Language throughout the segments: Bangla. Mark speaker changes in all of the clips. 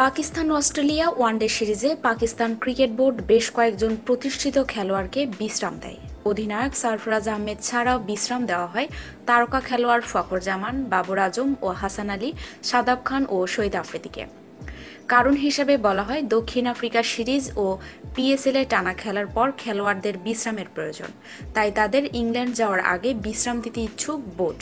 Speaker 1: পাকিস্তান অস্ট্রেলিয়া ওয়ানডে সিরিজে পাকিস্তান ক্রিকেট বোর্ড বেশ কয়েকজন প্রতিষ্ঠিত খেলোয়াড়কে বিশ্রাম দেয়। অধিনায়ক সারফরাজ আহমেদ ছাড়াও বিশ্রাম দেওয়া হয় তারকা খেলোয়াড় ফখর জামান, বাবর আজম ও হাসান আলী, সাদাব খান ও শহীদ আফ্রিদিকে। কারণ হিসেবে বলা হয় দক্ষিণ আফ্রিকা সিরিজ ও পিএসএল এ টানা খেলার পর খেলোয়াড়দের বিশ্রামের প্রয়োজন। তাই তাদের ইংল্যান্ড যাওয়ার আগে বিশ্রাম দিতে ইচ্ছুক বোর্ড।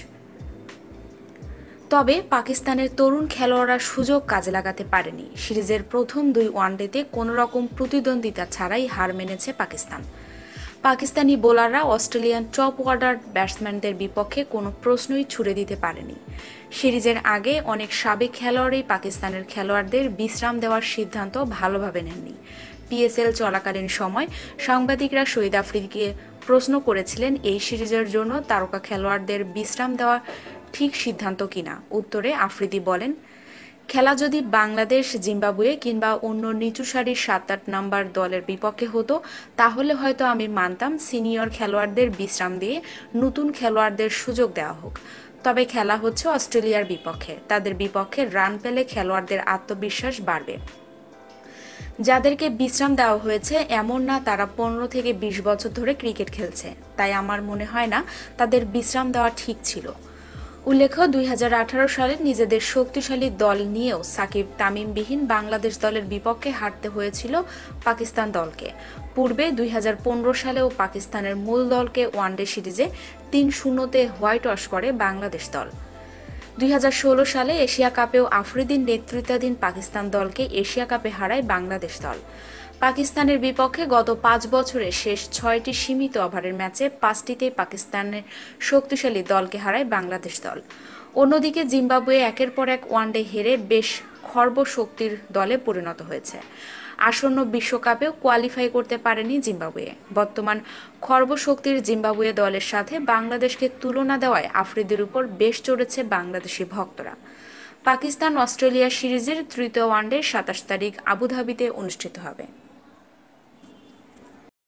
Speaker 1: তবে পাকিস্তানের তরুণ খেলোয়াড়রা সুযোগ কাজে লাগাতে পারেনি। সিরিজের প্রথম দুই ওয়ানডেতে কোনো রকম প্রতিদ্বন্দ্বিতা ছাড়াই হার মেনেছে পাকিস্তান। পাকিস্তানি বোলাররা অস্ট্রেলিয়ান টপ অর্ডার ব্যাটসম্যানদের বিপক্ষে কোনো প্রশ্নই ছুড়ে দিতে পারেনি। সিরিজের আগে অনেক সাবেক খেলোয়াড়ই পাকিস্তানের খেলোয়াড়দের বিশ্রাম দেওয়ার সিদ্ধান্ত ভালোভাবে নেননি। পিএসএল চলাকালীন সময় সাংবাদিকরা শহীদ আফ্রিদিকে প্রশ্ন করেছিলেন, এই সিরিজের জন্য তারকা খেলোয়াড়দের বিশ্রাম দেওয়া ঠিক সিদ্ধান্ত কিনা? উত্তরে আফ্রিদি বলেন, খেলা যদি বাংলাদেশ, জিম্বাবুয়ে কিংবা অন্য নিচু সারির সাত আট নাম্বার দলের বিপক্ষে হতো, তাহলে হয়তো আমি মানতাম সিনিয়র খেলোয়াড়দের বিশ্রাম দিয়ে নতুন খেলোয়াড়দের সুযোগ দেওয়া হোক। তবে খেলা হচ্ছে অস্ট্রেলিয়ার বিপক্ষে। তাদের বিপক্ষে রান পেলে খেলোয়াড়দের আত্মবিশ্বাস বাড়বে। যাদেরকে বিশ্রাম দেওয়া হয়েছে, এমন না তারা পনেরো থেকে বিশ বছর ধরে ক্রিকেট খেলছে। তাই আমার মনে হয় না তাদের বিশ্রাম দেওয়া ঠিক ছিল। উল্লেখ্য, দুই হাজার আঠারো সালে নিজেদের শক্তিশালী দল নিয়েও সাকিব তামিমবিহীন বাংলাদেশ দলের বিপক্ষে হারতে হয়েছিল পাকিস্তান দলকে। পূর্বে দুই হাজার পনেরো সালেও পাকিস্তানের মূল দলকে ওয়ানডে সিরিজে তিন শূন্যতে হোয়াইট ওয়াশ করে বাংলাদেশ দল। দুই হাজার ষোলো সালে এশিয়া কাপেও আফ্রিদিন নেতৃত্বাধীন পাকিস্তান দলকে এশিয়া কাপে হারায় বাংলাদেশ দল। পাকিস্তানের বিপক্ষে গত পাঁচ বছরে শেষ ছয়টি সীমিত ওভারের ম্যাচে পাঁচটিতেই পাকিস্তানের শক্তিশালী দলকে হারায় বাংলাদেশ দল। অন্যদিকে জিম্বাবুয়ে একের পর এক ওয়ানডে হেরে বেশ খর্ব শক্তির দলে পরিণত হয়েছে। আসন্ন বিশ্বকাপেও কোয়ালিফাই করতে পারেনি জিম্বাবুয়ে। বর্তমান খর্বশক্তির জিম্বাবুয়ে দলের সাথে বাংলাদেশকে তুলনা দেওয়ায় আফ্রিদির উপর বেশ চড়েছে বাংলাদেশি ভক্তরা। পাকিস্তান অস্ট্রেলিয়া সিরিজের তৃতীয় ওয়ানডে সাতাশ তারিখ আবুধাবিতে অনুষ্ঠিত হবে।